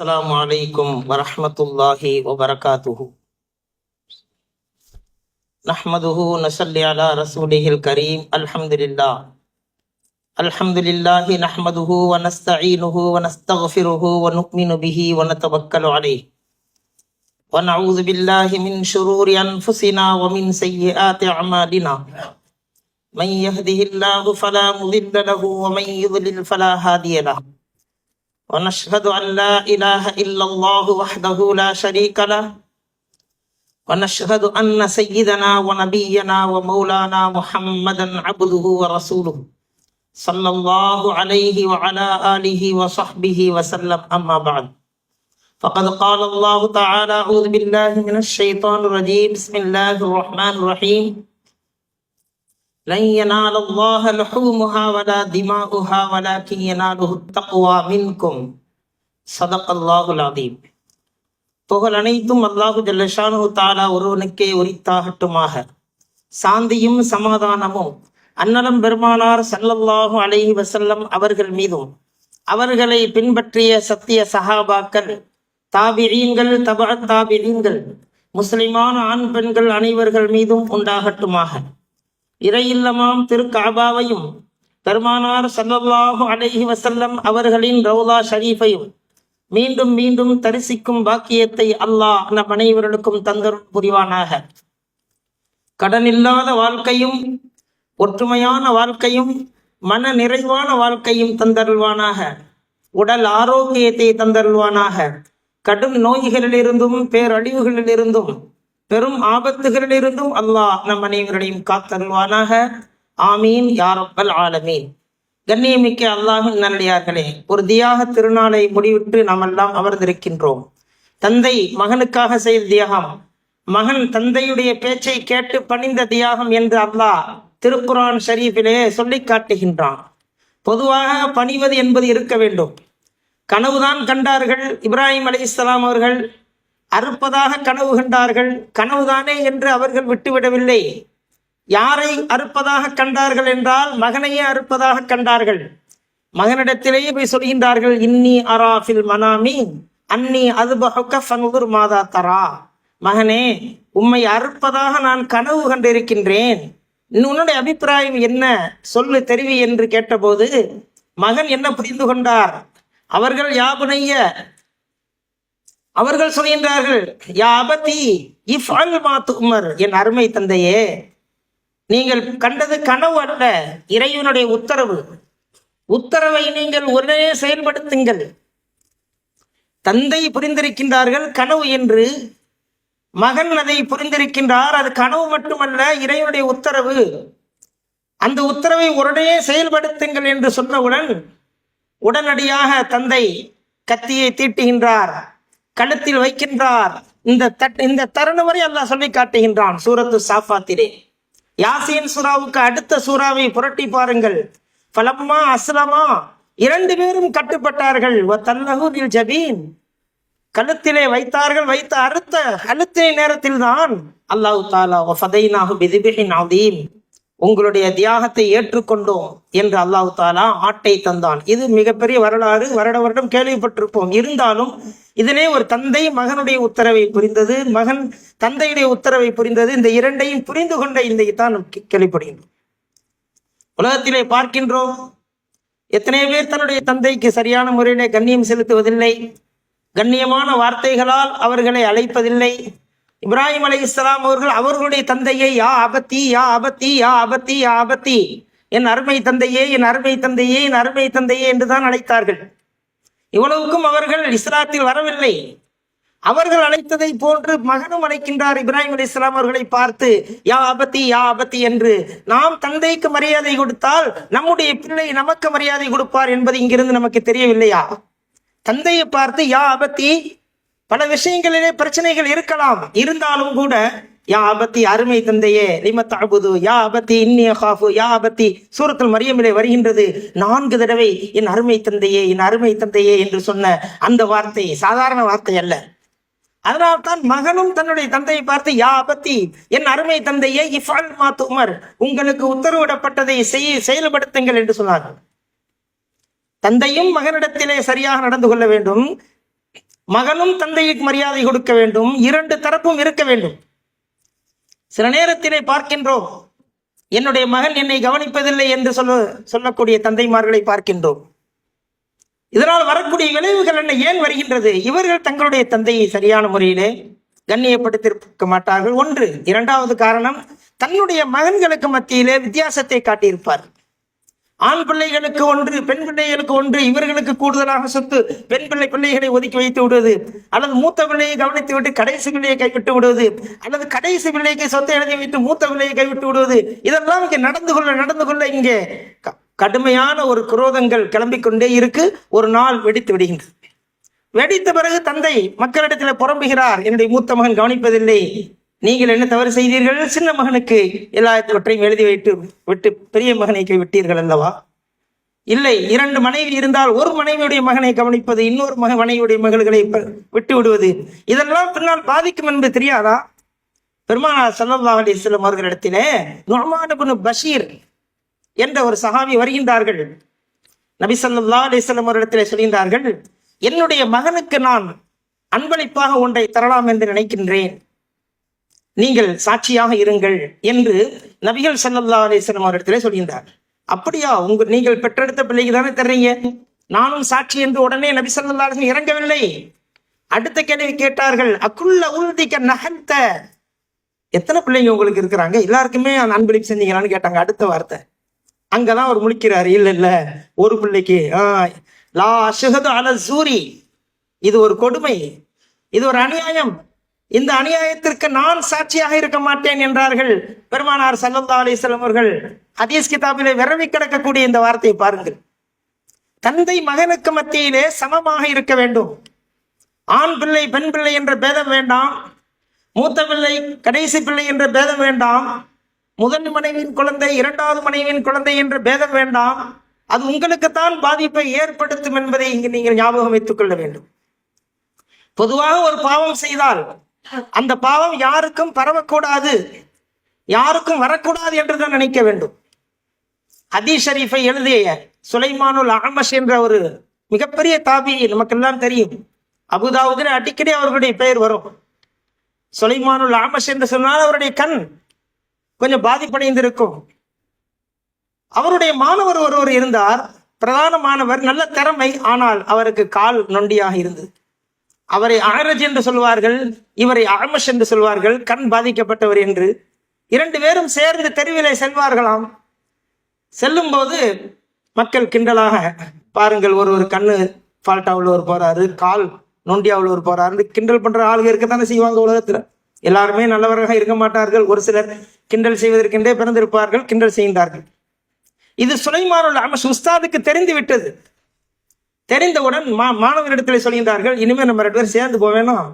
السلام عليكم ورحمة الله وبركاته. نحمده ونصلي على رسوله الكريم. الحمد لله الحمد لله نحمده ونستعينه ونستغفره ونؤمن به ونتوكل عليه. ونعوذ بالله من شرور أنفسنا ومن سيئات أعمالنا. من يهده الله فلا مضل له ومن يضلل فلا هادي له. ونشهد أن لا إله إلا الله وحده لا شريك له. ونشهد أن سيدنا ونبينا ومولانا محمدا عبده ورسوله. صلى الله عليه وعلى آله وصحبه وسلم. أما بعد. فقد قال الله تعالى أعوذ بالله من الشيطان الرجيم. بسم الله الرحمن الرحيم. لن ينال الله لحومها ولا دماؤها ولكن يناله التقوى منكم صدق الله العظيم புகழ் அனைத்தும் அல்லாஹு ஜல்லஷானு தாலா ஒருவனுக்கே உரித்தாகட்டுமாக சாந்தியும் சமாதானமும் அன்னலம் பெருமானார் ஸல்லல்லாஹு அலைஹி வஸல்லம் அவர்கள் மீதும் அவர்களை பின்பற்றிய சத்திய சஹாபாக்கள் தாபிரீன்கள் தபா தாபிரீன்கள் முஸ்லிமான ஆண் பெண்கள் அனைவர்கள் மீதும் உண்டாகட்டுமாக இறையில்லமாம் திருக்காபாவையும் பெருமானார் சல்லல்லாஹு அலஹி வசல்லம் அவர்களின் ரவுலா ஷரீஃபையும் மீண்டும் மீண்டும் தரிசிக்கும் பாக்கியத்தை அல்லாஹ் நம் அனைவர்களுக்கும் தந்தருள் புரிவானாக. கடன் இல்லாத வாழ்க்கையும் ஒற்றுமையான வாழ்க்கையும் மன நிறைவான வாழ்க்கையும் தந்தருள்வானாக. உடல் ஆரோக்கியத்தை தந்தருள்வானாக. கடும் நோய்களிலிருந்தும் பேரழிவுகளிலிருந்தும் பெரும் ஆபத்துகளிலிருந்தும் அல்லாஹ் நம் அனைவரையும் காத்தருள்வானாக. ஆமீன். யாரப்பல் ஆலமீன். கண்ணியமிக்க அல்லாஹின் நல்லடியார்களே ஒரு தியாக திருநாளை முடிவிட்டு நாம் எல்லாம் அமர்ந்திருக்கின்றோம். தந்தை மகனுக்காக செய்த தியாகம். மகன் தந்தையுடைய பேச்சை கேட்டு பணிந்த தியாகம் என்று அல்லாஹ் திருக்குரான் ஷரீஃபிலே சொல்லி காட்டுகின்றான். பொதுவாக பணிவது என்பது இருக்க வேண்டும். கனவுதான் கண்டார்கள். இப்ராஹிம் அலி இஸ்லாம் அவர்கள் அறுப்பதாக கனவு கண்டார்கள் கனவுதானே என்று அவர்கள் விட்டுவிடவில்லை. யாரை அறுப்பதாக கண்டார்கள் என்றால் மகனையே அறுப்பதாக கண்டார்கள். மகனிடத்திலேயே போய் சொல்கின்றார்கள் இன்னி அராஃபில் மனாமி அன்னி அதுபஹுக்க ஃபங்குர் மாதா தரா. மகனே உம்மை அறுப்பதாக நான் கனவு கண்டிருக்கின்றேன். உன்னுடைய அபிப்பிராயம் என்ன? சொல்லு தெரிவி என்று கேட்டபோது மகன் என்ன புரிந்து கொண்டார்? அவர்கள் யாபுனைய அவர்கள் சொல்கின்றார்கள் யா அபதி இஃப் அல் மாத்து உமர் என் அருமை தந்தையே நீங்கள் கண்டது கனவு அல்ல இறைவனுடைய உத்தரவு. உத்தரவை நீங்கள் உடனே செயல்படுத்துங்கள். தந்தை புரிந்திருக்கின்றார்கள் கனவு என்று. மகன் அதை புரிந்திருக்கின்றார் அது கனவு மட்டுமல்ல இறைவனுடைய உத்தரவு. அந்த உத்தரவை உடனே செயல்படுத்துங்கள் என்று சொன்னவுடன் உடனடியாக தந்தை கத்தியை தீட்டுகின்றார். கழுத்தில் வைக்கின்றார். இந்த தட் இந்த தருணம் வரை அல்லாஹ் சொல்லி காட்டுகின்றான் சூரத்து சாஃபாத்திலே. யாசின் சூராவுக்கு அடுத்த சூறாவை புரட்டி பாருங்கள். பலம்மா அஸ்லமா. இரண்டு பேரும் கட்டுப்பட்டார்கள். தல்லஹூரில் ஜபீன். கழுத்திலே வைத்தார்கள் வைத்த அறுத்த கழுத்தினை நேரத்தில் தான் அல்லாஹு தாலா ஃபதைனாஹு பிதிபிஹின் அதீம் உங்களுடைய தியாகத்தை ஏற்றுக்கொண்டோம் என்று அல்லாஹு தாலா ஆட்டை தந்தான். இது மிகப்பெரிய வரலாறு வருட வருடம் கேள்விப்பட்டிருப்போம். இருந்தாலும் இதிலே ஒரு தந்தை மகனுடைய உத்தரவை புரிந்தது. மகன் தந்தையுடைய உத்தரவை புரிந்தது. இந்த இரண்டையும் புரிந்து கொண்ட இந்த தான் கேள்விப்படுகின்றோம். உலகத்திலே பார்க்கின்றோம். எத்தனை பேர் தன்னுடைய தந்தைக்கு சரியான முறையிலே கண்ணியம் செலுத்துவதில்லை. கண்ணியமான வார்த்தைகளால் அவர்களை அழைப்பதில்லை. இப்ராஹிம் அலி இஸ்லாம் அவர்கள் அவர்களுடைய தந்தையை யா அபத்தி யா அபத்தி யா அபத்தி யா அபத்தி. என் அருமை தந்தையே என் அருமை தந்தையே என் அருமை தந்தையே என்றுதான் அழைத்தார்கள். இவ்வளவுக்கும் அவர்கள் இஸ்லாத்தில் வரவில்லை. அவர்கள் அழைத்ததை போன்று மகனும் அழைக்கின்றார் இப்ராஹிம் அலி இஸ்லாம் அவர்களை பார்த்து யா அபத்தி யா அபத்தி என்று. நாம் தந்தைக்கு மரியாதை கொடுத்தால் நம்முடைய பிள்ளை நமக்கு மரியாதை கொடுப்பார் என்பது இங்கிருந்து நமக்கு தெரியவில்லையா? தந்தையை பார்த்து யா அபத்தி பல விஷயங்களிலே பிரச்சனைகள் இருக்கலாம். இருந்தாலும் கூட யா அபத்தி அருமை தந்தையே லிமத் அபுது யா அபத்தி இன்னிய ஹாஃபு யா அபத்தி சூரத்தில் மரியமிலே வருகின்றது. நான்கு தடவை என் அருமை தந்தையே என் அருமை தந்தையே என்று சொன்ன அந்த வார்த்தை சாதாரண வார்த்தை அல்ல. அதனால்தான் மகனும் தன்னுடைய தந்தையை பார்த்து யா அபத்தி என் அருமை தந்தையே இஃபால் மாத்து உமர் உங்களுக்கு உத்தரவிடப்பட்டதை செய் செயல்படுத்துங்கள் என்று சொன்னார்கள். தந்தையும் மகனிடத்திலே சரியாக நடந்து கொள்ள வேண்டும். மகனும் தந்தைக்கு மரியாதை கொடுக்க வேண்டும். இரண்டு தரப்பும் இருக்க வேண்டும். சில நேரத்திலே பார்க்கின்றோம். என்னுடைய மகன் என்னை கவனிப்பதில்லை என்று சொல்ல சொல்லக்கூடிய தந்தைமார்களை பார்க்கின்றோம். இதனால் வரக்கூடிய விளைவுகள் என்ன ஏன் வருகின்றது? இவர்கள் தங்களுடைய தந்தையை சரியான முறையிலே கண்ணியப்படுத்தியிருக்க மாட்டார்கள். ஒன்று இரண்டாவது காரணம் தன்னுடைய மகன்களுக்கு மத்தியிலே வித்தியாசத்தை காட்டியிருப்பார் ஆண் பிள்ளைகளுக்கு ஒன்று பெண் பிள்ளைகளுக்கு ஒன்று இவர்களுக்கு கூடுதலாக சொத்து. பெண் பிள்ளை பிள்ளைகளை ஒதுக்கி வைத்து விடுவது. அல்லது மூத்த பிள்ளையை கவனித்து விட்டு கடைசி பிள்ளையை கைவிட்டு விடுவது. அல்லது கடைசி பிள்ளைக்கு சொத்தை எழுதி வைத்து மூத்த பிள்ளையை கைவிட்டு விடுவது. இதெல்லாம் இங்கே நடந்து கொள்ள நடந்து கொள்ள இங்கே க- கடுமையான ஒரு குரோதங்கள் கிளம்பிக் கொண்டே இருக்கு. ஒரு நாள் வெடித்து விடுகின்றது. வெடித்த பிறகு தந்தை மக்களிடத்தில் புறம்புகிறார் என்னுடைய மூத்த மகன் கவனிப்பதில்லை. நீங்கள் என்ன தவறு செய்தீர்கள்? சின்ன மகனுக்கு எல்லாவற்றையும் எழுதி வைத்து விட்டு பெரிய மகனை கை விட்டீர்கள் அல்லவா? இல்லை இரண்டு மனைவி இருந்தால் ஒரு மனைவியுடைய மகனை கவனிப்பது இன்னொரு மக மனைவியுடைய மகள்களை ப- விட்டு விடுவது இதெல்லாம் பின்னால் பாதிக்கும் என்பது தெரியாதா? பெருமானார் ஸல்லல்லாஹு அலி செல்லும் அவர்களிடத்திலே நுஅமான் பஷீர் என்ற ஒரு சகாமி வருகின்றார்கள். நபி சல்லா அலி செல்லும் அவர்களிடத்திலே சொல்கின்றார்கள் என்னுடைய மகனுக்கு நான் அன்பளிப்பாக ஒன்றை தரலாம் என்று நினைக்கின்றேன். நீங்கள் சாட்சியாக இருங்கள் என்று நபிகள் சல்லல்லா அலைஹி அவரிடத்திலே சொல்கின்றார். அப்படியா? உங்க நீங்கள் பெற்றெடுத்த பிள்ளைக்கு தானே தர்றீங்க? நானும் சாட்சி என்று உடனே நபி சல்லா அலைஹி இறங்கவில்லை. அடுத்த கேள்வி கேட்டார்கள் அக்குள்ள உறுதிக்க நகர்த்த எத்தனை பிள்ளைங்க உங்களுக்கு இருக்கிறாங்க? எல்லாருக்குமே அந்த அன்பளிப்பு செஞ்சீங்களான்னு கேட்டாங்க அடுத்த வார்த்தை. அங்கதான் அவர் முழிக்கிறாரு இல்ல இல்ல ஒரு பிள்ளைக்கு ஆ, லா அஷஹது அல சூரி. இது ஒரு கொடுமை இது ஒரு அநியாயம். இந்த அநியாயத்திற்கு நான் சாட்சியாக இருக்க மாட்டேன் என்றார்கள் பெருமானார் சல்லா அலைஹி அவர்கள். ஹதீஸ் கிதாபிலே விரவி கிடக்கக்கூடிய இந்த வார்த்தையை பாருங்கள். தந்தை மகனுக்கு மத்தியிலே சமமாக இருக்க வேண்டும். ஆண் பிள்ளை பெண் பிள்ளை என்ற பேதம் வேண்டாம். மூத்த பிள்ளை கடைசி பிள்ளை என்ற பேதம் வேண்டாம். முதல் மனைவியின் குழந்தை இரண்டாவது மனைவியின் குழந்தை என்ற பேதம் வேண்டாம். அது உங்களுக்குத்தான் பாதிப்பை ஏற்படுத்தும் என்பதை இங்கு நீங்கள் ஞாபகம் வைத்துக் கொள்ள வேண்டும். பொதுவாக ஒரு பாவம் செய்தால் அந்த பாவம் யாருக்கும் பரவக்கூடாது. யாருக்கும் வரக்கூடாது என்றுதான் நினைக்க வேண்டும். ஹதீ ஷரீஃபை எழுதிய சுலைமானுல் அகமஷ் என்ற ஒரு மிகப்பெரிய தாபி நமக்கெல்லாம் தெரியும். அபுதாவுதுன்னு அடிக்கடி அவர்களுடைய பெயர் வரும். சுலைமானுல் அகமஷ் என்று சொன்னால் அவருடைய கண் கொஞ்சம் பாதிப்படைந்திருக்கும். அவருடைய மாணவர் ஒருவர் இருந்தார். பிரதான மாணவர் நல்ல திறமை ஆனால் அவருக்கு கால் நொண்டியாக இருந்தது. அவரை ஆரஜ் என்று சொல்வார்கள் இவரை அகமஷ் என்று சொல்வார்கள் கண் பாதிக்கப்பட்டவர் என்று. இரண்டு பேரும் சேர்ந்து தெருவிலே செல்வார்களாம். செல்லும் போது மக்கள் கிண்டலாக பாருங்கள் ஒரு ஒரு கண்ணு ஃபால்ட்டா உள்ளவர் போறாரு கால் நொண்டியா உள்ளவர் போறாரு கிண்டல் பண்ற ஆளுங்க இருக்கத்தானே செய்வாங்க உலகத்துல. எல்லாருமே நல்லவராக இருக்க மாட்டார்கள். ஒரு சிலர் கிண்டல் செய்வதற்கென்றே பிறந்திருப்பார்கள் கிண்டல் செய்கின்றார்கள். இது சுலைமானுல் அமஸ் உஸ்தாதுக்கு தெரிந்து விட்டது. தெரிந்தவுடன் மா மாணவரிடத்தில் சொல்கின்றார்கள் இனிமேல் நம்ம ரெண்டு பேரும் சேர்ந்து போவேணும்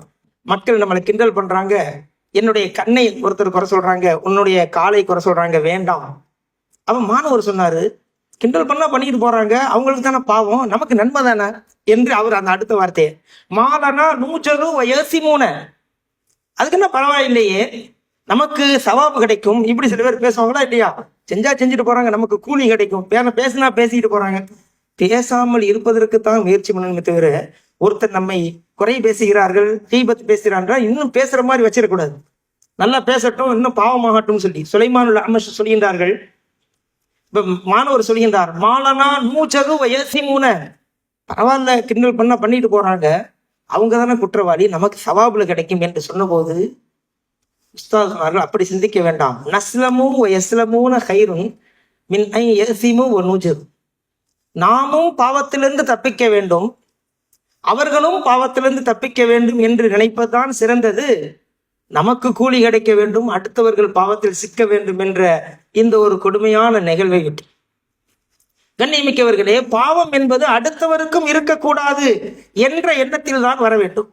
மக்கள் நம்மளை கிண்டல் பண்றாங்க. என்னுடைய கண்ணை ஒருத்தர் குறை சொல்றாங்க உன்னுடைய காலை குறை சொல்றாங்க வேண்டாம். அவன் மாணவர் சொன்னாரு கிண்டல் பண்ணா பண்ணிட்டு போறாங்க அவங்களுக்கு தானே பாவம் நமக்கு நன்மை தானே? என்று அவர் அந்த அடுத்த வார்த்தையை மாலனா ஏசி மூணு அதுக்கு என்ன பரவாயில்லையே நமக்கு சவாபு கிடைக்கும். இப்படி சில பேர் பேசுவாங்களா இல்லையா? செஞ்சா செஞ்சுட்டு போறாங்க நமக்கு கூலி கிடைக்கும். பேச பேசினா பேசிட்டு போறாங்க. பேசாமல் இருப்பதற்கு தான் முயற்சி பண்ணணுமே தவிர ஒருத்தர் நம்மை குறை பேசுகிறார்கள் தீபத் பேசுகிறார்கள் இன்னும் பேசுற மாதிரி வச்சிடக்கூடாது. நல்லா பேசட்டும் இன்னும் பாவமாகட்டும் சொல்லி. சுலைமானுல் அமஷ் சொல்கின்றார்கள். இப்ப மாணவர் சொல்கின்றார் மாலனா நூச்சகு வயசி மூன பரவாயில்ல கிண்டல் பண்ண பண்ணிட்டு போறாங்க. அவங்க தானே குற்றவாளி நமக்கு சவாபுல கிடைக்கும் என்று சொன்னபோது உஸ்தாதுமார்கள் அப்படி சிந்திக்க வேண்டாம். நஸ்லமும் எஸ்லமூன ஹைரும் மின் ஐ எசிமும் ஒரு நாமும் பாவத்திலிருந்து தப்பிக்க வேண்டும். அவர்களும் பாவத்திலிருந்து தப்பிக்க வேண்டும் என்று நினைப்பதுதான் சிறந்தது. நமக்கு கூலி கிடைக்க வேண்டும் அடுத்தவர்கள் பாவத்தில் சிக்க வேண்டும் என்ற இந்த ஒரு கொடுமையான நிகழ்வை விட்டு கண்ணியமிக்கவர்களே பாவம் என்பது அடுத்தவருக்கும் இருக்கக்கூடாது என்ற எண்ணத்தில் தான் வர வேண்டும்.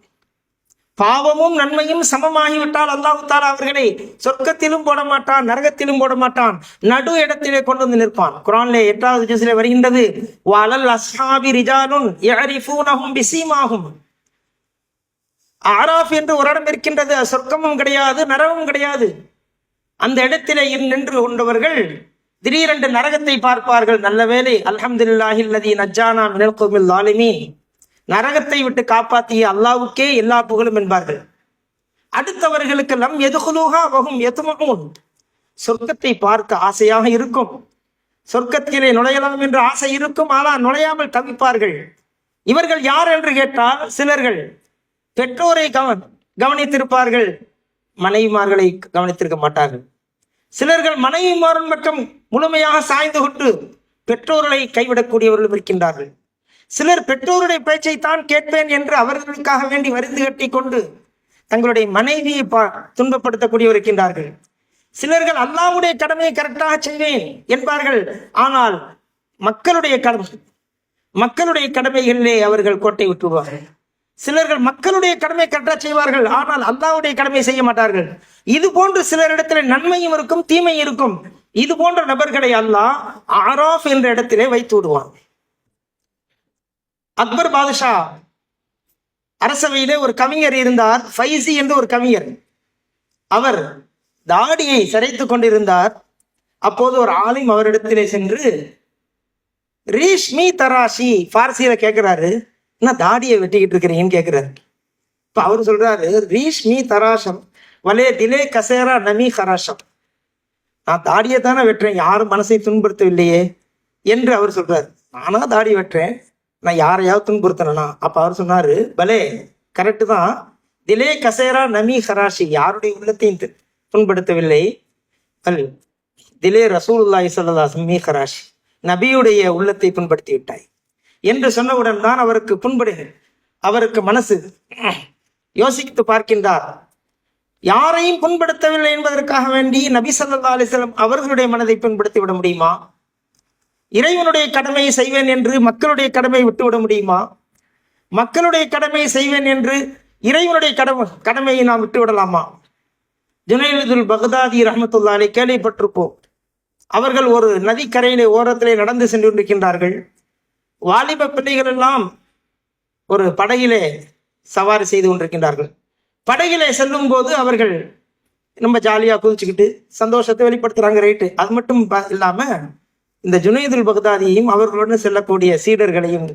பாவமும் நன்மையும் சமமாகிவிட்டால் அல்லாஹ் அவர்களை சொர்க்கத்திலும் போட மாட்டான் நரகத்திலும் போட மாட்டான் நடு இடத்திலே கொண்டு வந்து நிற்பான். குரான்ல எட்டாவது ஜூசிலே வருகின்றது வலல் அஸ்ஹாபி ரிஜாலுன் யரிஃபூனஹும் பிசீமாகும் ஆராஃப் என்று ஒரு இடம் இருக்கின்றது சொர்க்கமும் கிடையாது நரகமும் கிடையாது. அந்த இடத்திலே நின்று கொண்டவர்கள் திடீரென்று நரகத்தை பார்ப்பார்கள். நல்ல வேலை அல்ஹம்துலில்லாஹி நஜானா நஜ்ஜானா மினல் கௌமில் நரகத்தை விட்டு காப்பாற்றிய அல்லாவுக்கே எல்லா புகழும் என்பார்கள். அடுத்தவர்களுக்கு லம் எதுகுலூகா வகும் எதுமகும் சொர்க்கத்தை பார்க்க ஆசையாக இருக்கும். சொர்க்கத்திலே நுழையலாம் என்ற ஆசை இருக்கும். ஆனால் நுழையாமல் தவிப்பார்கள். இவர்கள் யார் என்று கேட்டால் சிலர்கள் பெற்றோரை கவ கவனித்திருப்பார்கள். மனைவிமார்களை கவனித்திருக்க மாட்டார்கள். சிலர்கள் மனைவிமாரன் மட்டும் முழுமையாக சாய்ந்து கொண்டு பெற்றோர்களை கைவிடக்கூடியவர்களும் இருக்கின்றார்கள். சிலர் பெற்றோருடைய பேச்சை தான் கேட்பேன் என்று அவர்களுக்காக வேண்டி வரிந்து கட்டி கொண்டு தங்களுடைய மனைவியை பா இருக்கின்றார்கள் சிலர்கள் அல்லாவுடைய கடமையை கரெக்டாக செய்வேன் என்பார்கள். ஆனால் மக்களுடைய கடமை மக்களுடைய கடமைகளிலே அவர்கள் கோட்டை விட்டுவார்கள். சிலர்கள் மக்களுடைய கடமை கரெக்டாக செய்வார்கள். ஆனால் அல்லாவுடைய கடமை செய்ய மாட்டார்கள். இது போன்று சிலரிடத்தில் நன்மையும் இருக்கும் தீமையும் இருக்கும். இது போன்ற நபர்களை அல்லாஹ் ஆராஃப் என்ற இடத்திலே வைத்து விடுவான். அக்பர் பாதுஷா அரசவையிலே ஒரு கவிஞர் இருந்தார் ஃபைசி என்று ஒரு கவிஞர். அவர் தாடியை சிறைத்து கொண்டிருந்தார். அப்போது ஒரு ஆலிம் அவரிடத்திலே சென்று ரீஷ்மி தராஷி பார்சியில கேட்கிறாரு என்ன தாடியை வெட்டிக்கிட்டு இருக்கிறீங்கன்னு கேட்கிறாரு இப்போ அவர் சொல்றாரு ரீஷ்மி தராஷம் வலே திலே கசேரா நமி ஹராஷம். நான் தாடியை தானே வெட்டுறேன் யாரும் மனசை துன்புறுத்தவில்லையே என்று அவர் சொல்றாரு. நானா தாடி வெட்டுறேன் நான் யாரையாவது துன்புறுத்தனா அப்ப அவர் சொன்னாரு பலே கரெக்டு தான். திலே கசேரா நமி ஹராஷி. யாருடைய உள்ளத்தையும் துன்படுத்தவில்லை புண்படுத்தவில்லை அல் திலே ரசூல்லாய் ஸல்லல்லாஹு மீ ஹராஷி. நபியுடைய உள்ளத்தை புண்படுத்தி விட்டாய் என்று சொன்னவுடன் தான் அவருக்கு புண்படுகள் அவருக்கு மனசு யோசித்து பார்க்கின்றார். யாரையும் புண்படுத்தவில்லை என்பதற்காக வேண்டி நபி சல்லா அலைஹி அவர்களுடைய மனதை புண்படுத்தி விட முடியுமா? இறைவனுடைய கடமையை செய்வேன் என்று மக்களுடைய கடமையை விட்டுவிட முடியுமா? மக்களுடைய கடமையை செய்வேன் என்று இறைவனுடைய கடமை கடமையை நாம் விட்டுவிடலாமா? ஜுனைதுல் பகதாதி ரஹமத்துல்லாலை கேள்விப்பட்டிருப்போம். அவர்கள் ஒரு நதிக்கரையிலே ஓரத்திலே நடந்து சென்று கொண்டிருக்கின்றார்கள் வாலிப பிள்ளைகள் எல்லாம் ஒரு படகிலே சவாரி செய்து கொண்டிருக்கின்றார்கள். படகிலே செல்லும் போது அவர்கள் ரொம்ப ஜாலியாக குதிச்சுக்கிட்டு சந்தோஷத்தை வெளிப்படுத்துறாங்க ரைட்டு அது மட்டும் ப- இந்த ஜுனைதுல் பகதாதியையும் அவர்களுடன் செல்லக்கூடிய சீடர்களையும்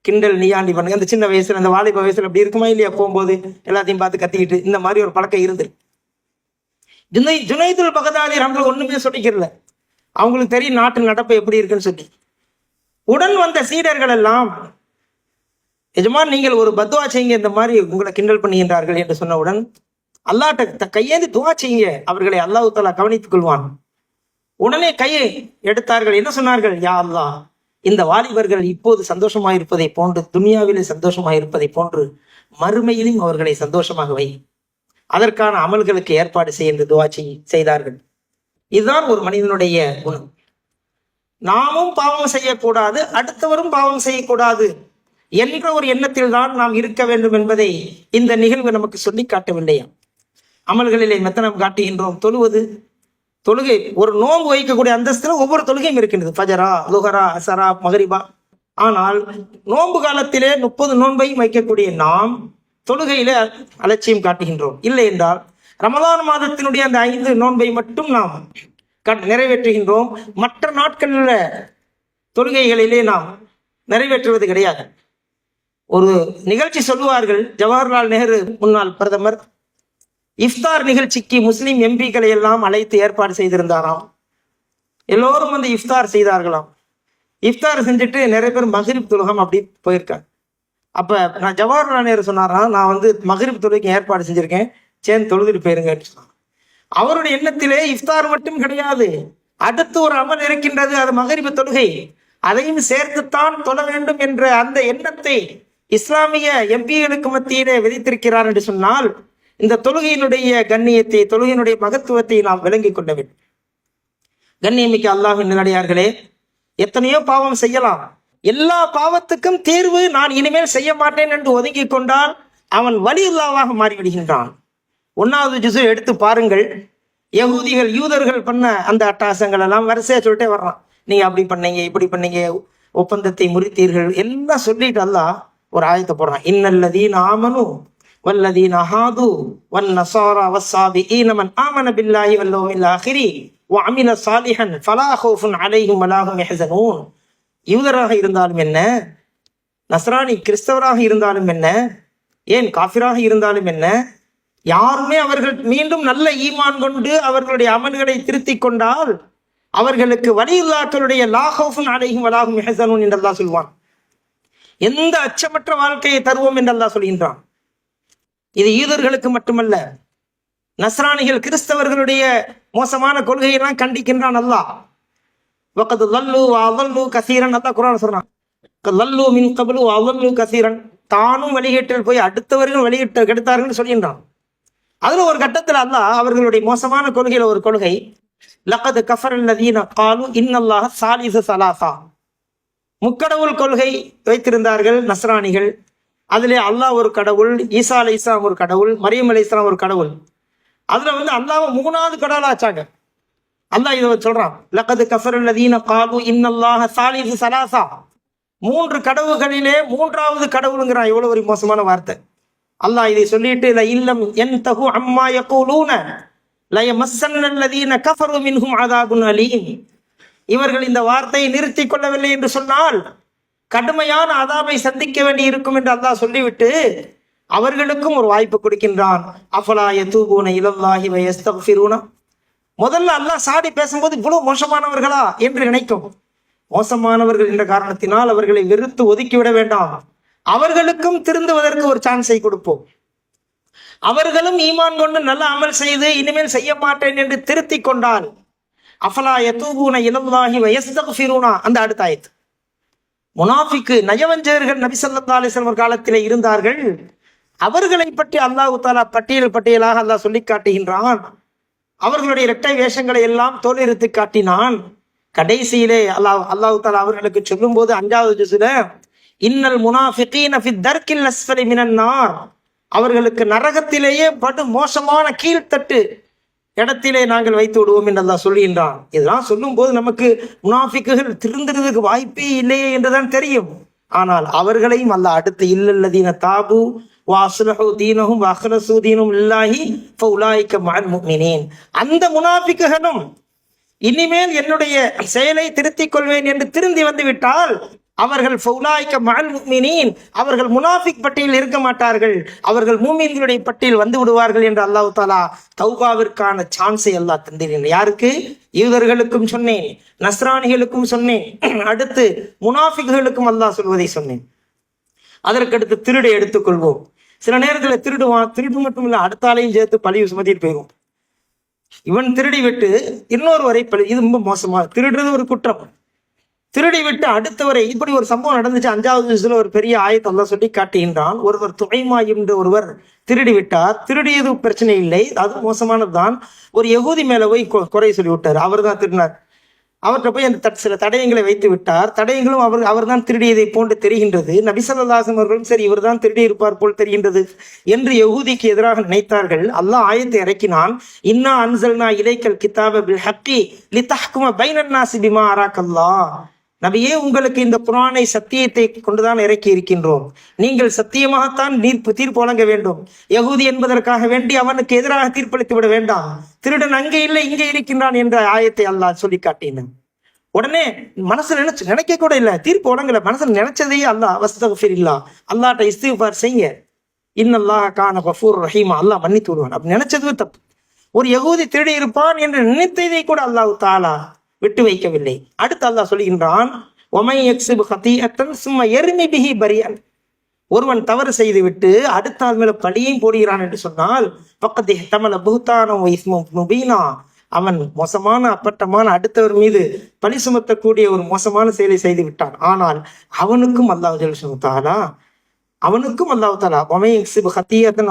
கிண்டல் நீயாண்டி பண்ணுங்க. அந்த சின்ன வயசுல அந்த வாலிப வயசுல அப்படி இருக்குமா இல்லையா? போகும்போது எல்லாத்தையும் பார்த்து கத்திக்கிட்டு இந்த மாதிரி ஒரு பழக்கம் இருந்து ஜுனை ஜுனைதுல் பகதாதி நம்மளுக்கு ஒண்ணுமே சொல்லிக்கிறல அவங்களுக்கு தெரியும் நாட்டு நடப்பு எப்படி இருக்குன்னு சொல்லி. உடன் வந்த சீடர்கள் எல்லாம் எஜமான் நீங்கள் ஒரு பத்வா செய்யுங்க. இந்த மாதிரி உங்களை கிண்டல் பண்ணுகின்றார்கள் என்று சொன்னவுடன் அல்லாட்ட த- துவா செய்யுங்க. அவர்களை அல்லாஹு தாலா கவனித்துக் கொள்வான். உடனே கையை எடுத்தார்கள். என்ன சொன்னார்கள்? யா இந்த வாலிபர்கள் இப்போது சந்தோஷமாயிருப்பதை போன்று துனியாவிலே சந்தோஷமாயிருப்பதை போன்று மறுமையிலும் அவர்களை சந்தோஷமாக வை. அதற்கான அமல்களுக்கு ஏற்பாடு செய்ய என்று துவா செய்தார்கள். இதுதான் ஒரு மனிதனுடைய குணம். நாமும் பாவம் செய்யக்கூடாது அடுத்தவரும் பாவம் செய்யக்கூடாது என்ற ஒரு எண்ணத்தில் தான் நாம் இருக்க வேண்டும் என்பதை இந்த நிகழ்வு நமக்கு சொல்லி காட்டவில்லையா? அமல்களிலே மெத்தனம் காட்டுகின்றோம். தொழுவது தொழுகை ஒரு நோன்பு வைக்கக்கூடிய அந்தஸ்தில் ஒவ்வொரு தொழுகையும் இருக்கின்றது. ஃபஜரா லுஹரா அசரா மகரிபா ஆனால் நோன்பு காலத்திலே முப்பது நோன்பையும் வைக்கக்கூடிய நாம் தொழுகையில அலட்சியம் காட்டுகின்றோம். இல்லை என்றால் ரமதான் மாதத்தினுடைய அந்த ஐந்து நோன்பை மட்டும் நாம் நிறைவேற்றுகின்றோம். மற்ற நாட்களில் தொழுகைகளிலே நாம் நிறைவேற்றுவது கிடையாது. ஒரு நிகழ்ச்சி சொல்லுவார்கள் ஜவஹர்லால் நேரு முன்னாள் பிரதமர் இஃப்தார் நிகழ்ச்சிக்கு முஸ்லிம் எம்பிக்களை எல்லாம் அழைத்து ஏற்பாடு செய்திருந்தாராம். எல்லோரும் வந்து இஃப்தார் செய்தார்களாம். இஃப்தார் செஞ்சுட்டு நிறைய பேர் மஹரிப் துலகம் அப்படி போயிருக்காங்க. அப்போ நான் ஜவஹர்லால் நேரு சொன்னாராம் நான் வந்து மகரிப் தொழுகைக்கு ஏற்பாடு செஞ்சுருக்கேன் சேர்ந்து தொழுதுட்டு போயிருங்கன்னு சொன்னாங்க அவருடைய எண்ணத்திலே இஃப்தார் மட்டும் கிடையாது. அடுத்து ஒரு அமல் இருக்கின்றது அது மகரிப தொழுகை. அதையும் சேர்த்துத்தான் தொழ வேண்டும் என்ற அந்த எண்ணத்தை இஸ்லாமிய எம்பிகளுக்கு மத்தியிலே விதித்திருக்கிறார் என்று சொன்னால் இந்த தொழுகையினுடைய கண்ணியத்தை தொழுகையினுடைய மகத்துவத்தை நாம் விளங்கிக் கொள்ள வேண்டும். கண்ணியமிக்க அல்லாஹின் நிலடியார்களே எத்தனையோ பாவம் செய்யலாம். எல்லா பாவத்துக்கும் தேர்வு நான் இனிமேல் செய்ய மாட்டேன் என்று ஒதுங்கி கொண்டால் அவன் வலியுல்லாவாக மாறிவிடுகின்றான். ஒன்னாவது ஜிசு எடுத்து பாருங்கள். யகூதிகள் யூதர்கள் பண்ண அந்த அட்டாசங்கள் எல்லாம் வரிசையா சொல்லிட்டே வர்றான். நீங்க அப்படி பண்ணீங்க இப்படி பண்ணீங்க ஒப்பந்தத்தை முறித்தீர்கள். எல்லாம் சொல்லிட்டு அல்லாஹ் ஒரு ஆயத்தை போடுறான். இன்னல்லதீன் ஆமனும் வல்லதீன் அஹாது வன் நசாரா வஸ்ஸாபிஈன மன் ஆமன பில்லாஹி வல்லோமில் ஆஹிரி وعمل صالحا فلا خوف عليهم ولا هم يحزنون யூதராக இருந்தாலும் என்ன நஸ்ரானி கிறிஸ்தவராக இருந்தாலும் என்ன ஏன் காஃபிராக இருந்தாலும் என்ன யாருமே அவர்கள் மீண்டும் நல்ல ஈமான் கொண்டு அவர்களுடைய அமல்களை திருத்திக் கொண்டால் அவர்களுக்கு வலியுல்லாக்களுடைய லாஹோஃபுன் அலைஹும் வலாகும் மெஹசனுன் என்றெல்லாம் சொல்வான் எந்த அச்சமற்ற வாழ்க்கையை தருவோம் என்றெல்லாம் சொல்கின்றான் இது யூதர்களுக்கு மட்டுமல்ல நஸ்ரானிகள் கிறிஸ்தவர்களுடைய மோசமான கொள்கையெல்லாம் கண்டிக்கின்றான் அல்லாஹ். வக்கது லல்லு அவல்லு கசீரன் அல்லா குரான் சொல்றான். லல்லு மின் கபலு அவல்லு கசீரன். தானும் வெளியீட்டில் போய் அடுத்தவர்கள் வெளியிட்டு கெடுத்தார்கள் சொல்கின்றான். அதுல ஒரு கட்டத்தில் அல்லா அவர்களுடைய மோசமான கொள்கையில ஒரு கொள்கை லக்கது கஃபர் நதீன காலு இன்னல்லாக சாலிசு சலாசா. முக்கடவுள் கொள்கை வைத்திருந்தார்கள் நஸ்ரானிகள் அதிலே அல்லாஹ் ஒரு கடவுள் ஈசா அலை இஸ்லாம் ஒரு கடவுள் மரியம் அலை இஸ்லாம் ஒரு கடவுள். அதுல வந்து அல்லாஹ் மூணாவது கடவுளா ஆச்சாங்க அல்லாஹ் இதை சொல்றான். லக்கது கஃபர் அல்லதீன காலு இன்னல்லாஹ சாலிசு சலாசா. மூன்று கடவுள்களிலே மூன்றாவது கடவுளுங்கிறான். எவ்வளவு ஒரு மோசமான வார்த்தை. அல்லாஹ் இதை சொல்லிட்டு ல இல்லம் என் தகு அம்மா யகூலூன லய மஸ்ஸன்னல்லதீன கஃபரு மின்ஹும் அதாபுன் அலீம். இவர்கள் இந்த வார்த்தையை நிறுத்திக் கொள்ளவில்லை என்று சொன்னால் கடுமையான அதாபை சந்திக்க வேண்டி இருக்கும் என்று அல்லாஹ் சொல்லிவிட்டு அவர்களுக்கும் ஒரு வாய்ப்பு கொடுக்கின்றான். அஃபலா தூபூன இலல்லாஹி வ முதல்ல அல்லாஹ் சாடி பேசும்போது இவ்வளவு மோசமானவர்களா என்று நினைக்கும். மோசமானவர்கள் என்ற காரணத்தினால் அவர்களை வெறுத்து ஒதுக்கிவிட வேண்டாம். அவர்களுக்கும் திருந்துவதற்கு ஒரு சான்ஸை கொடுப்போம். அவர்களும் ஈமான் கொண்டு நல்ல அமல் செய்து இனிமேல் செய்ய மாட்டேன் என்று திருத்திக் கொண்டால் அஃபலா யதூபூன இலல்லாஹி வயஸ்தக்ஃபிரூனா அந்த அடுத்த ஆயத்து. முனாஃபிக்கு நயவஞ்சகர்கள் நபிசல்லா ஸல்லல்லாஹு காலத்திலே இருந்தார்கள். அவர்களை பற்றி அல்லாஹ் தாலா பட்டியல் பட்டியலாக அல்லாஹ் சொல்லி காட்டுகின்றான். அவர்களுடைய இரட்டை வேஷங்களை எல்லாம் தோலிருத்து காட்டினான். கடைசியிலே அல்லாஹ் அல்லாஹு தாலா அவர்களுக்கு சொல்லும்போது அஞ்சாவது ஜுசுல இன்னல் முனாஃபிகீன அவர்களுக்கு நரகத்திலேயே படு மோசமான கீழ்த்தட்டு இடத்திலே நாங்கள் வைத்து விடுவோம் என்றெல்லாம் சொல்லுகின்றான் இதெல்லாம் சொல்லும்போது நமக்கு முனாஃபிக்குகள் திருந்துறதுக்கு வாய்ப்பே இல்லையே என்றுதான் தெரியும். ஆனால் அவர்களையும் அல்ல அடுத்து இல்லல்லதீன தாபு வாசுலஹு தீனஹும் வஹ்லசு தீனும் இல்லாஹி ஃபஉலாயிக மஅல் முஃமினீன். அந்த முனாஃபிக்குகளும் இனிமேல் என்னுடைய செயலை திருத்திக் கொள்வேன் என்று திருந்தி வந்து விட்டால் அவர்கள் ஃபௌலாய்க்க மகன் முக்மினீன் அவர்கள் முனாஃபிக் பட்டியல் இருக்க மாட்டார்கள். அவர்கள் மூமீன்களுடைய பட்டியல் வந்து விடுவார்கள் என்று அல்லாஹ் தாலா தௌகாவிற்கான சான்ஸை அல்லாஹ் தந்திருந்தேன் யாருக்கு? யூதர்களுக்கும் சொன்னேன் நஸ்ரானிகளுக்கும் சொன்னேன். அடுத்து முனாஃபிக்குகளுக்கும் அல்லாஹ் சொல்வதை சொன்னேன். அதற்கடுத்து திருடை எடுத்துக்கொள்வோம். சில நேரத்தில் திருடுவான் திருடு மட்டும் இல்லை அடுத்தாலையும் சேர்த்து பழிவு சுமத்திட்டு போயிடும் இவன் திருடி விட்டு இன்னொருவரை பழி இது ரொம்ப மோசமா திருடுறது ஒரு குற்றம். திருடி விட்டு அடுத்தவரை இப்படி ஒரு சம்பவம் நடந்துச்சு. அஞ்சாவது வயசுல ஒரு பெரிய ஆயத்தை தான் சொல்லி காட்டுகின்றான். ஒருவர் துணைமா என்று ஒருவர் திருடி விட்டார். திருடியது பிரச்சனை இல்லை. அது மோசமானதுதான். ஒரு யகுதி மேல போய் கொ- குறை சொல்லி விட்டார் அவர் தான் திருடினார். அவர்கிட்ட போய் அந்த தட் சில தடயங்களை வைத்து விட்டார். தடயங்களும் அவர் அவர்தான் திருடியதை போன்று தெரிகின்றது. நபிசல்லாசம் அவர்களும் சரி இவர்தான் திருடி இருப்பார் போல் தெரிகின்றது என்று யகுதிக்கு எதிராக நினைத்தார்கள். அல்லாஹ் ஆயத்தை இறக்கினான். இன்னா அன்சல்னா இலைக்கல் கிதாப பில் ஹக்கி லித்தஹ்கும பைனன் நாசி பிமா அராக்கல்லா நபியே உங்களுக்கு இந்த குரானை சத்தியத்தை கொண்டுதான் இறக்கி இருக்கின்றோம். நீங்கள் சத்தியமாகத்தான் நீர்ப்பு தீர்ப்பு வழங்க வேண்டும். யகூதி என்பதற்காக வேண்டி அவனுக்கு எதிராக தீர்ப்பளித்து விட வேண்டாம். திருடன் அங்கே இல்லை இங்கே இருக்கின்றான் என்ற ஆயத்தை அல்லாஹ் சொல்லி காட்டினான். உடனே மனசுல நினைச்சு நினைக்க கூட இல்லை. தீர்ப்பு வழங்கல மனசுல நினைச்சதையே அல்லாஹ். வஸ்தகஃபிர் இல்லா அல்லாட்ட இஸ்திஃபார் செய்ய. இன்னல்லாஹ் கான கஃபூர் ரஹீமா. அல்லாஹ் மன்னித்து விடுவான். அப்படி நினைச்சது தப்பு. ஒரு யகூதி திருடி இருப்பான் என்று நினைத்ததை கூட அல்லாஹ் தாலா விட்டு வைக்கவில்லை. அடுத்து அல்லாஹ் சொல்கின்றான் ஒமை எக்ஸிப் ஹத்தீஅத்தன் சும்மா எருமி பிஹி பரியன் ஒருவன் தவறு செய்துவிட்டு அடுத்த ஆள் மேல பழியையும் போடுகிறான் என்று சொன்னால் பக்கத்தை தமிழ புகுத்தானம் முபீனா. அவன் மோசமான அப்பட்டமான அடுத்தவர் மீது பழி சுமத்தக்கூடிய ஒரு மோசமான செயலை செய்து விட்டான் ஆனால் அவனுக்கும் அல்லாஹ் ஜெல் அவனுக்கும் அல்லாஹ் தாலா ஒமை எக்ஸிப் ஹத்தீஅத்தன்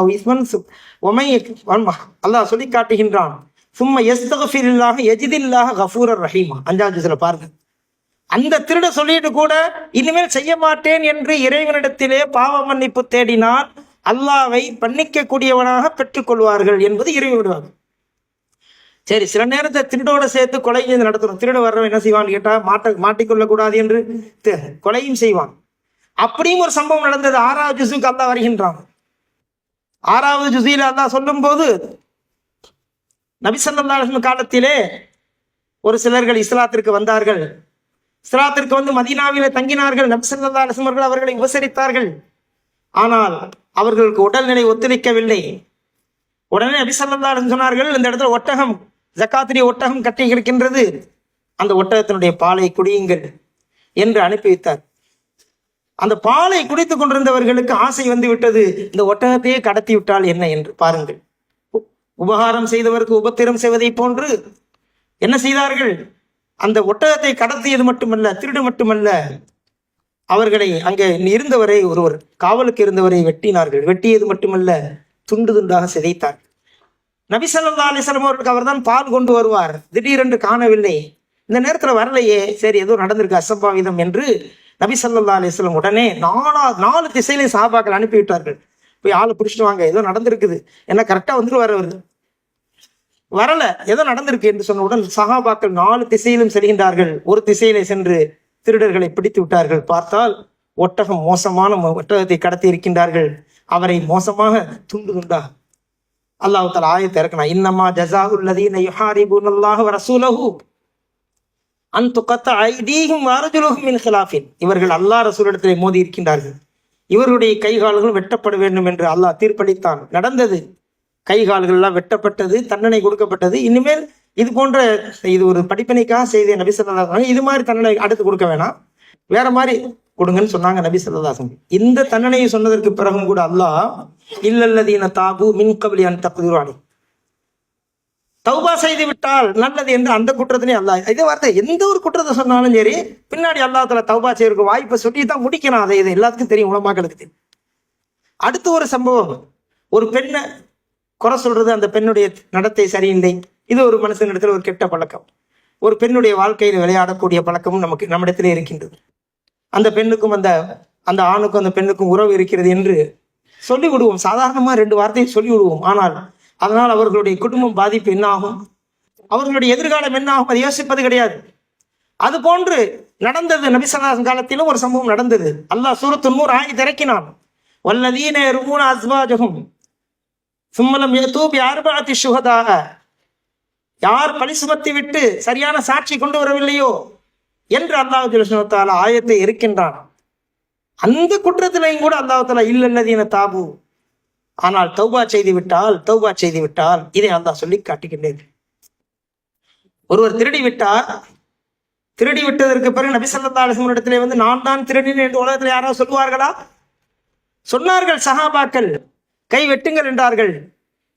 ஒமை அல்லாஹ் சொல்லி காட்டுகின்றான் சும்மா எஸ்தகஃபிரில்லாக எஜிதில்லாக கஃபூரர் ரஹீமா அஞ்சாவது சில பாருங்க. அந்த திருட சொல்லிட்டு கூட இனிமேல் செய்ய மாட்டேன் என்று இறைவனிடத்திலே பாவ மன்னிப்பு தேடினால் அல்லாவை பண்ணிக்க கூடியவனாக பெற்றுக்கொள்வார்கள் என்பது இறைவனுடைய சரி சில நேரத்தை திருடோட சேர்த்து கொலை நடத்துறோம் திருட வர்றவன் என்ன செய்வான்னு கேட்டா மாட்ட மாட்டிக்கொள்ள கூடாது என்று கொலையும் செய்வான். அப்படியும் ஒரு சம்பவம் நடந்தது. ஆறாவது ஜுசுக்கு அல்லா வருகின்றான். ஆறாவது ஜுசியில அல்லா சொல்லும் போது நபிசல்லாஹின் காலத்திலே ஒரு சிலர்கள் இஸ்லாத்திற்கு வந்தார்கள். இஸ்லாத்திற்கு வந்து மதீனாவிலே தங்கினார்கள். நபிசல்லா அலிஸ்மர்கள் அவர்களை உபசரித்தார்கள். ஆனால் அவர்களுக்கு உடல்நிலை ஒத்துழைக்கவில்லை. உடனே நபிசல்லா சொன்னார்கள் இந்த இடத்துல ஒட்டகம் ஜக்காத்திரிய ஒட்டகம் கட்டி கிடக்கின்றது அந்த ஒட்டகத்தினுடைய பாலை குடியுங்கள் என்று அனுப்பி வைத்தார். அந்த பாலை குடித்துக் கொண்டிருந்தவர்களுக்கு ஆசை வந்து விட்டது இந்த ஒட்டகத்தையே கடத்தி விட்டால் என்ன என்று பாருங்கள். உபகாரம் செய்தவருக்கு உபத்திரம் செய்வதை போன்று என்ன செய்தார்கள்? அந்த ஒட்டகத்தை கடத்தியது மட்டுமல்ல திருடு மட்டுமல்ல அவர்களை அங்கே இருந்தவரை ஒருவர் காவலுக்கு இருந்தவரை வெட்டினார்கள். வெட்டியது மட்டுமல்ல துண்டு துண்டாக சிதைத்தார். நபிசல்லா ஸல்லல்லாஹு அவர்களுக்கு அவர் அவர்களுக்கு அவர்தான் பால் கொண்டு வருவார். திடீரென்று காணவில்லை. இந்த நேரத்தில் வரலையே. சரி ஏதோ நடந்திருக்கு அசம்பாவிதம் என்று நபி ஸல்லல்லாஹு உடனே நாலா நாலு திசையிலே சாபாக்கள் அனுப்பிவிட்டார்கள். போய் ஆளை பிடிச்சிட்டு வாங்க. ஏதோ நடந்திருக்குது. என்ன கரெக்டாக வந்துருவார் அவர். வரல. ஏதோ நடந்திருக்கு என்று சொன்னவுடன் சஹாபாக்கள் நாலு திசையிலும் செல்கின்றார்கள். ஒரு திசையிலே சென்று திருடர்களை பிடித்து விட்டார்கள். பார்த்தால் ஒட்டகம் மோசமான ஒட்டகத்தை கடத்தி இருக்கின்றார்கள். அவரை மோசமாக துண்டு துண்டா. அல்லாஹ் தஆலா ஆயத்தை இறக்கணும் இன்னமா ஜஸாஉல் லதீன யுஹாரிபூன அல்லாஹ் ரசூலஹு அன் துகத்த ஐதீஹும் அர்ஜுலுஹும் மின் இவர்கள் அல்லாஹ் ரசூலிடத்திலே மோதி இருக்கின்றார்கள். இவருடைய கை கால்களும் வெட்டப்பட வேண்டும் என்று அல்லாஹ் தீர்ப்பளித்தான். நடந்தது. கை எல்லாம் வெட்டப்பட்டது தண்டனை கொடுக்கப்பட்டது. இனிமேல் இது போன்ற இது ஒரு படிப்பினைக்காக செய்த நபி சொல்லதாசன் இது மாதிரி தண்டனை அடுத்து கொடுக்க வேணாம். வேற மாதிரி கொடுங்கன்னு சொன்னாங்க நபி சொல்லதாசன் இந்த தண்டனையை சொன்னதற்கு பிறகும் கூட அல்லாஹ் இல்லல்லதீன தாபு மின் கபலி அன் தப்புதுவானி தௌபா செய்து விட்டால் நல்லது என்று அந்த குற்றத்தினே அல்லாஹ். இதே வார்த்தை எந்த ஒரு குற்றத்தை சொன்னாலும் சரி பின்னாடி அல்லாஹ் தௌபா செய்யறதுக்கு வாய்ப்பை சொல்லி தான் முடிக்கணும் அதை இது எல்லாத்துக்கும் தெரியும் உலமாக்களுக்கு தெரியும். அடுத்து ஒரு சம்பவம். ஒரு பெண்ணை குறை சொல்றது அந்த பெண்ணுடைய நடத்தை சரியில்லை. இது ஒரு மனுஷனிடத்தில் ஒரு கெட்ட பழக்கம். ஒரு பெண்ணுடைய வாழ்க்கையில் விளையாடக்கூடிய பழக்கமும் நமக்கு நம்மிடத்திலே இருக்கின்றது. அந்த பெண்ணுக்கும் அந்த அந்த ஆணுக்கும் அந்த பெண்ணுக்கும் உறவு இருக்கிறது என்று சொல்லி விடுவோம் சாதாரணமாக ரெண்டு வார்த்தையை சொல்லி விடுவோம் ஆனால் அதனால் அவர்களுடைய குடும்பம் பாதிப்பு என்ன ஆகும் அவர்களுடைய எதிர்காலம் என்ன ஆகும் அதை யோசிப்பது கிடையாது. அது போன்று நடந்தது நபிசல்லாசன் காலத்திலும் ஒரு சம்பவம் நடந்தது. அல்லாஹ் சூரத்து நூறு ஆகி திறக்கினான் வல்லதீன ருமூன அஸ்வாஜகும் சும்மலம் தூபி அர்பஅத்தி சுகதாக யார் பழி சுமத்தி விட்டு சரியான சாட்சி கொண்டு வரவில்லையோ என்று அல்லாஹ் ஜுலசுனத்தால ஆயத்தை இருக்கின்றான் அந்த குற்றத்திலையும் கூட அல்லாஹ் இல்லல்லதீன தாபு. ஆனால் தௌபா செய்து விட்டால் தௌபா செய்து விட்டால் இதை அல்லாஹ் சொல்லி காட்டுகின்றேன். ஒருவர் திருடி விட்டார். திருடி விட்டதற்கு பிறகு நபி ஸல்லல்லாஹு அலைஹி வந்து நான் தான் திருடினேன் என்று உலகத்தில் யாராவது சொல்லுவார்களா? சொன்னார்கள் சஹாபாக்கள். கை வெட்டுங்கள் என்றார்கள்.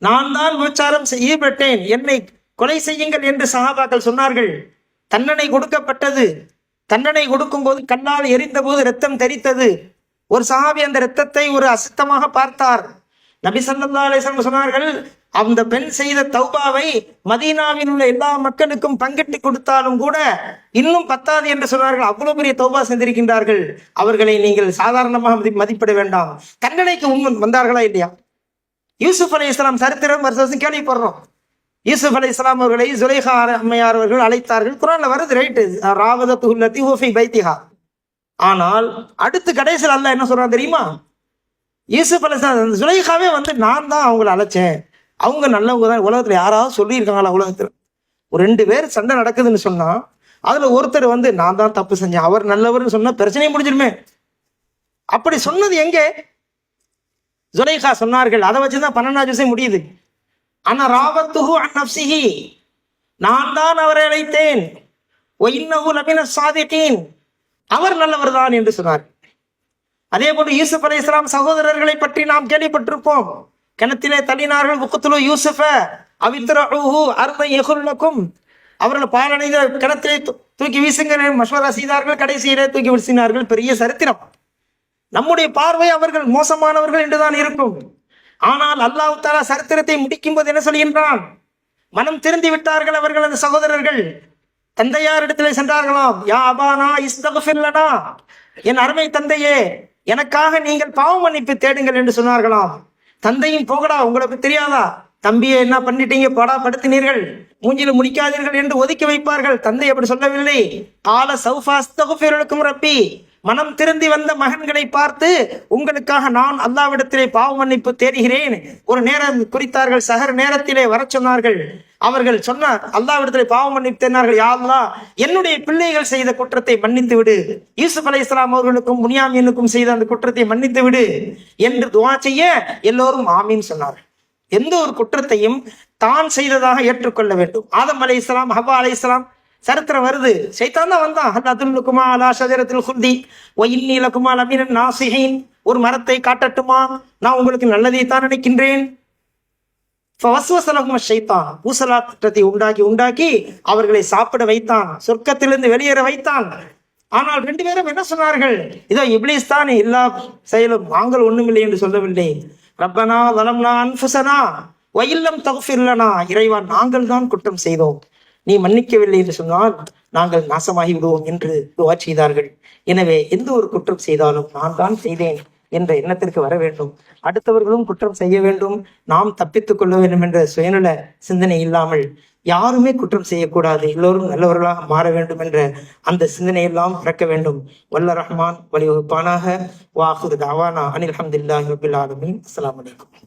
நான் தான் விபச்சாரம் ஈடுபட்டேன். என்னை கொலை செய்யுங்கள் என்று சஹாபாக்கள் சொன்னார்கள். தண்டனை கொடுக்கப்பட்டது. தண்டனை கொடுக்கும்போது கண்ணால் எரிந்தபோது ரத்தம் தெரித்தது ஒரு சஹாபி அந்த இரத்தத்தை ஒரு அசுத்தமாக பார்த்தார். நபி ஸல்லல்லாஹு அலைஹி சொன்னார்கள் அந்த பெண் செய்த தௌபாவை மதீனாவில் உள்ள எல்லா மக்களுக்கும் பங்கிட்டு கொடுத்தாலும் கூட இன்னும் பத்தாது என்று சொன்னார்கள். அவ்வளவு பெரிய தௌபா செஞ்சிருக்கின்றார்கள். அவர்களை நீங்கள் சாதாரணமாக மதி- மதிப்பிட வேண்டாம். தண்டனைக்கு உண்மை வந்தார்களா இல்லையா? யூசுப் அலி இஸ்லாம் சரித்திரம் வருஷம் வருஷம் கேள்விப்படுறோம். யூசுப் அலி இஸ்லாம் அவர்களை ஜுலேஹா அம்மையார் அவர்கள் அழைத்தார்கள். குரான்ல வருது ரைட்டு. ராவதத்துல்லத்தி ஹூஃபி பைத்திஹா. ஆனால் அடுத்து கடைசியில் அல்ல என்ன சொல்றான் தெரியுமா? இயேசு பலஸ்தான் ஜுலைஹாவே வந்து நான் தான் அவங்கள அழைச்சேன். அவங்க நல்லவங்க தான். உலகத்தில் யாராவது சொல்லியிருக்காங்களா உலகத்தில்? ஒரு ரெண்டு பேர் சண்டை நடக்குதுன்னு சொன்னால் அதில் ஒருத்தர் வந்து நான் தான் தப்பு செஞ்சேன். அவர் நல்லவர்னு சொன்னால் பிரச்சனையும் முடிஞ்சிருமே அப்படி சொன்னது எங்கே? ஜுலைஹா சொன்னார்கள். அதை வச்சு தான் பன்னெண்டாம் விஷயம் முடியுது. ஆனால் ராவத்துகு அன் நான் தான் அவரை அழைத்தேன். ஒ லபின சாதிட்டேன் அவர் நல்லவர் தான் என்று சொன்னார் அதே போன்று யூசுப் அலி இஸ்லாம் சகோதரர்களை பற்றி நாம் கேள்விப்பட்டிருப்போம். கிணத்திலே தள்ளினார்கள் முக்கத்துலு யூசுஃப. அவித்ரஹு அர்தை யகுல்லக்கும் அவர்கள் பாலடைந்த கிணத்திலே தூ- தூக்கி வீசுங்கள் என்று மஷ்வரா செய்தார்கள். கடைசியிலே தூக்கி வீசினார்கள். பெரிய சரித்திரம். நம்முடைய பார்வை அவர்கள் மோசமானவர்கள் என்றுதான் இருக்கும். ஆனால் அல்லாஹ் தாலா சரித்திரத்தை முடிக்கும் போது என்ன சொல்கின்றான்? மனம் திருந்தி விட்டார்கள் அவர்கள் அந்த சகோதரர்கள். தந்தையார் இடத்திலே சென்றார்களாம். யா அபானா இஸ்தகுஃபில்லனா என் அருமை தந்தையே எனக்காக நீங்கள் பாவ மன்னிப்பு தேடுங்கள் என்று சொன்னார்களாம். தந்தையும் போகடா உங்களுக்கு தெரியாதா? தம்பியை என்ன பண்ணிட்டீங்க? படா படுத்தினீர்கள். மூஞ்சில முடிக்காதீர்கள் என்று ஒதுக்கி வைப்பார்கள். தந்தை அப்படி சொல்லவில்லை. கால சௌஃபாஸ்தகுஃபிருக்கும் ரப்பி. மனம் திருந்தி வந்த மகன்களை பார்த்து உங்களுக்காக நான் அல்லாவிடத்திலே பாவ மன்னிப்பு தேடுகிறேன். ஒரு நேரம் குறித்தார்கள் சகர் நேரத்திலே வர சொன்னார்கள். அவர்கள் சொன்ன அல்லாவிடத்திலே பாவ மன்னிப்பு தேடினார்கள் யா என்னுடைய பிள்ளைகள் செய்த குற்றத்தை மன்னித்து விடு. யூசுப் அலை இஸ்லாம் அவர்களுக்கும் முனியாமீனுக்கும் செய்த அந்த குற்றத்தை மன்னித்து விடு என்று துவா செய்ய எல்லோரும் ஆமீன் சொன்னார்கள். எந்த ஒரு குற்றத்தையும் தான் செய்ததாக ஏற்றுக்கொள்ள வேண்டும். ஆதம் அலை இஸ்லாம் ஹவா அலை இஸ்லாம் சரித்திரம் வருது. சைத்தான் தான் வந்தான். ஹல்லாத்துல்லுக்குமா அலா சஜரத்தில் ஷஜரத்தில் குல்தி. ஒயின்னீலக்குமா லமீனன் நாசிஹீன். ஒரு மரத்தை காட்டட்டுமா? நான் உங்களுக்கு நல்லதை தான் நினைக்கின்றேன். ஃபவஸ்வசலகும ஷைத்தான். ஊசலாட்டத்தை உண்டாக்கி உண்டாக்கி அவர்களை சாப்பிட வைத்தான். சொர்க்கத்திலிருந்து வெளியேற வைத்தான். ஆனால் ரெண்டு பேரும் என்ன சொன்னார்கள்? இதோ இப்ளீஸ் தான் எல்லா செயலும். நாங்கள் ஒண்ணுமில்லை என்று சொல்லவில்லை. ரப்பனா வலம்னா அன்புசனா. வயில்லம் தகுஃபில்லனா இறைவா நாங்கள் தான் குற்றம் செய்தோம். நீ மன்னிக்கவில்லை என்று சொன்னால் நாங்கள் நாசமாகி விடுவோம் என்று துவா செய்தார்கள். எனவே எந்த ஒரு குற்றம் செய்தாலும் நான் தான் செய்தேன் என்ற எண்ணத்திற்கு வர வேண்டும். அடுத்தவர்களும் குற்றம் செய்ய வேண்டும். நாம் தப்பித்துக் கொள்ள வேண்டும் என்ற சுயநல சிந்தனை இல்லாமல் யாருமே குற்றம் செய்யக்கூடாது. எல்லோரும் நல்லவர்களாக மாற வேண்டும் என்ற அந்த சிந்தனையெல்லாம் பிறக்க வேண்டும். வல்ல ரஹ்மான் வழிவகுப்பானாக. வாஹுர் தாவானா அனில் அஹமதுல்லாஹி ரபில் ஆலமின். அஸ்லாம் வலைக்கம்